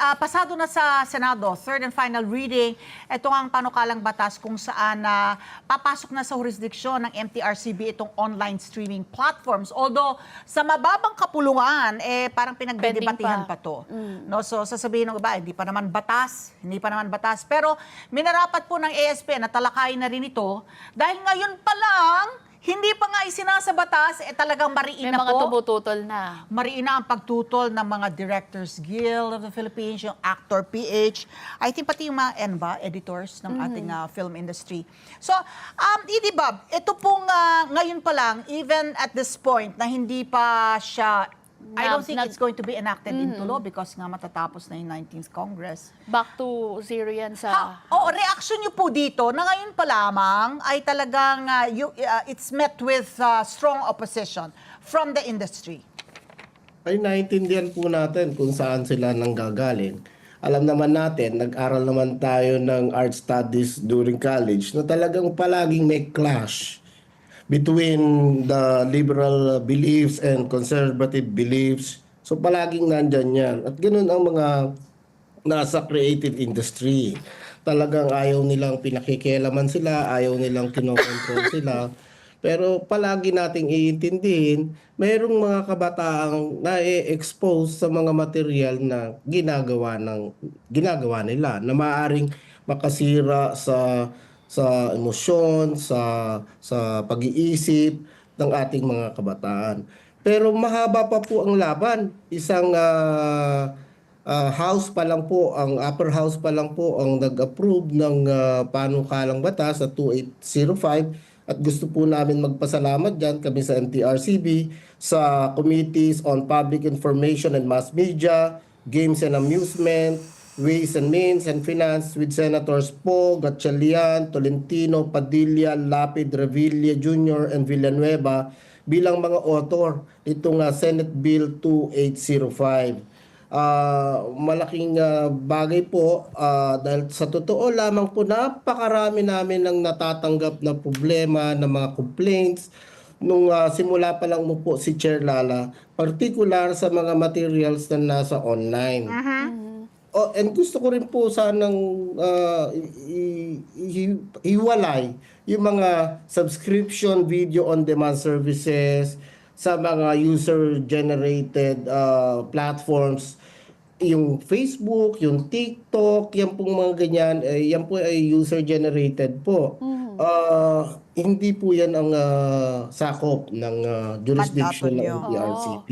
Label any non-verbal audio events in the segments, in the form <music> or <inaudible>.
ah, pasado na sa Senado, third and final reading, ito ang panukalang batas kung saan na papasok na sa jurisdiksyon ng MTRCB itong online streaming platforms. Although sa mababang kapulungan, eh parang pinagdedebatihan Pending pa. pa to. No, so sasabihin ng iba, hindi pa naman batas, hindi pa naman batas. Pero minarapat po ng ASP na talakayin na rin ito dahil ngayon pa lang, hindi pa nga isinasa batas, eh talagang mariin May na mga po. tumututol na. Mariina ang pagtutol ng mga Directors Guild of the Philippines, yung Actor PH, I think pati yung mga ENBA, editors ng ating ah, film industry. So, um, Edie Bob, ito pong ah, ngayon pa lang, even at this point, na hindi pa siya, I don't think it's going to be enacted into law because nga matatapos na yung 19th Congress. Back to zero yan sa... Ha, oh, reaction niyo po dito na ngayon pa lamang ay talagang ah, you- ah, it's met with ah, strong opposition from the industry. ay naintindihan po natin kung saan sila nanggagaling. Alam naman natin, nag-aral naman tayo ng art studies during college na talagang palaging may clash between the liberal beliefs and conservative beliefs. So palaging nandyan yan. At ganun ang mga nasa creative industry. Talagang ayaw nilang pinakikialaman sila, ayaw nilang kinokontrol <laughs> sila. Pero palagi nating iintindihin, mayroong mga kabataang na-expose sa mga material na ginagawa ng ginagawa nila na maaring makasira sa sa emosyon, sa sa pag-iisip ng ating mga kabataan. Pero mahaba pa po ang laban. Isang ah, ah, house pa lang po, ang upper house pa lang po ang nag-approve ng ah, panukalang batas sa 2805 at gusto po namin magpasalamat dyan kami sa MTRCB sa Committees on Public Information and Mass Media, Games and Amusement, Ways and Means and Finance with Senators Po, Gatchalian, Tolentino, Padilla, Lapid, Revilla Jr. and Villanueva bilang mga author nitong uh, Senate Bill 2805. Ah, malaking ah, bagay po ah, dahil sa totoo lamang po napakarami namin ng natatanggap na problema, na mga complaints nung ah, simula pa lang mo po si Chair Lala, particular sa mga materials na nasa online. Oh, and gusto ko rin po sanang ah, i- i- hiwalay yung mga subscription video on demand services sa mga user-generated ah, platforms yung Facebook, yung TikTok, yan pong mga ganyan, eh, yan po ay user-generated po. Ah, hindi po yan ang ah, sakop ng ah, jurisdiction ng. MTRCB.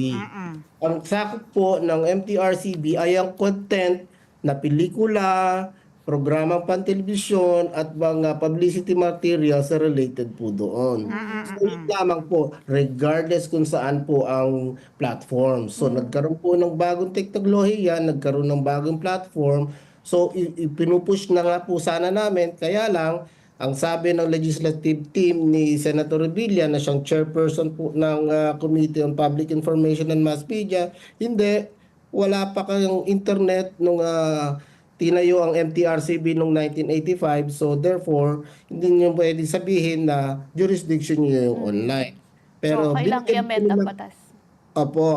Ang sakop po ng MTRCB ay ang content na pelikula, programang pantelebisyon at mga publicity materials na related po doon. So yun lamang po, regardless kung saan po ang platform. So nagkaroon po ng bagong teknolohiya, nagkaroon ng bagong platform. So ipinupush na nga po sana namin, kaya lang, ang sabi ng legislative team ni Senator Revilla na siyang chairperson po ng ah, Committee on Public Information and Mass Media, hindi, wala pa kayong internet nung ah, tinayo ang MTRCB noong 1985. So therefore, hindi niyo pwede sabihin na jurisdiction niyo yung online. so, kailang binigyan po i-amend ang batas. Opo.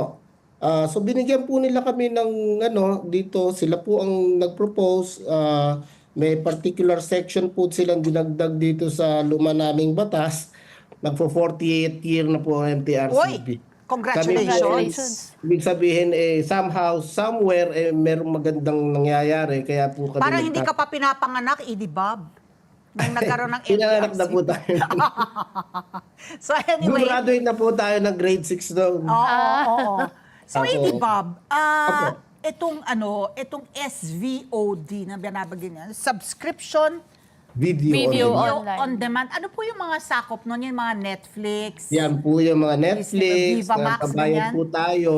Ah, so binigyan po nila kami ng ano dito sila po ang nag-propose ah, may particular section po silang dinagdag dito sa luma naming batas. Magfo 48 year na po ang MTRCB. Uy, congratulations. Congratulations. Ibig sabihin eh somehow somewhere eh merong magandang nangyayari kaya po kami Parang hindi ka pa pinapanganak, Edie Bob. Nang nagkaroon ng <laughs> Pinanganak na po tayo. <laughs> so anyway, Gumraduate na po tayo ng grade 6 doon. Oo, oo, oo. So, Ako. Edie Bob, ah, Ako. itong ano, itong SVOD na binabagyan niya, subscription Video, Video on demand. Online. on demand. Ano po yung mga sakop nun? Yung mga Netflix? Yan po yung mga Netflix, Viva Max, nagbabayad ganyan. po tayo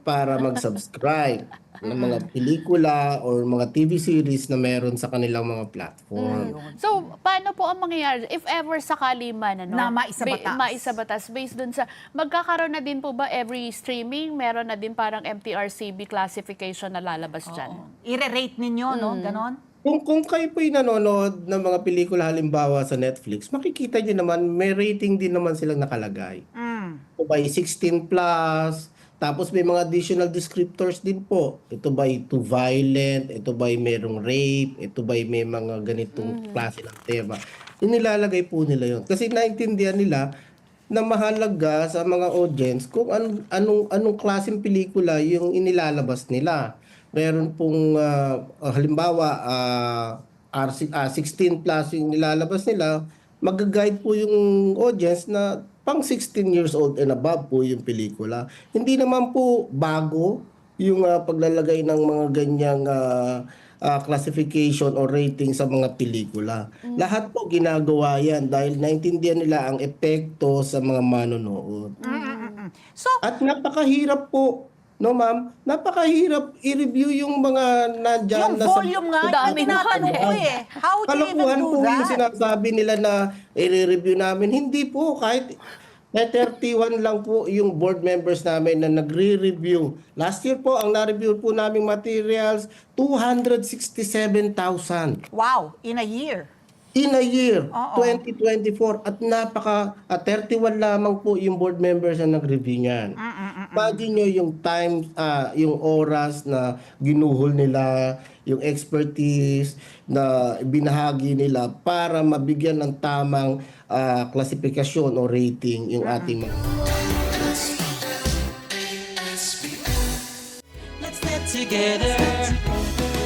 para mag-subscribe <laughs> ng mga pelikula or mga TV series na meron sa kanilang mga platform. So, paano po ang mangyayari if ever sakali man ano, Na maisabatas. ba- maisabatas based dun sa magkakaroon na din po ba every streaming meron na din parang MTRCB classification na lalabas diyan. I-rate ninyo, no? Ganon? Kung, kung kayo po'y nanonood ng mga pelikula halimbawa sa Netflix, makikita nyo naman, may rating din naman silang nakalagay. Mm. Kung by 16 plus, Tapos may mga additional descriptors din po. Ito ba too violent? Ito ba merong rape? Ito ba may mga ganitong klase ng tema? Inilalagay po nila yon Kasi naintindihan nila na mahalaga sa mga audience kung anong anong anong klaseng pelikula yung inilalabas nila. Meron pong ah, halimbawa ah, R, ah, 16 plus yung nilalabas nila, mag-guide po yung audience na pang 16 years old and above po yung pelikula. Hindi naman po bago yung ah, paglalagay ng mga ganyang ah, ah, classification or rating sa mga pelikula. Lahat po ginagawa yan dahil naintindihan nila ang epekto sa mga manonood. Mm-mm-mm. So, At napakahirap po, no ma'am? Napakahirap i-review yung mga nandyan yung na sa- volume nga, Ang yung dami ko eh. How do you even do po yung that? sinasabi nila na i-review namin. Hindi po, kahit na 31 lang po yung board members namin na nagre-review. Last year po, ang na-review po naming materials, 267,000 Wow, in a year. in a year, Oo. 2024. At napaka, at 31 lamang po yung board members na nag-review niyan. Imagine nyo yung time, ah, yung oras na ginuhol nila, yung expertise na binahagi nila para mabigyan ng tamang ah, klasifikasyon o rating yung ating mga Let's get together.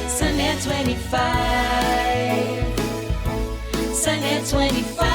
Sunday 25. Sunday 25.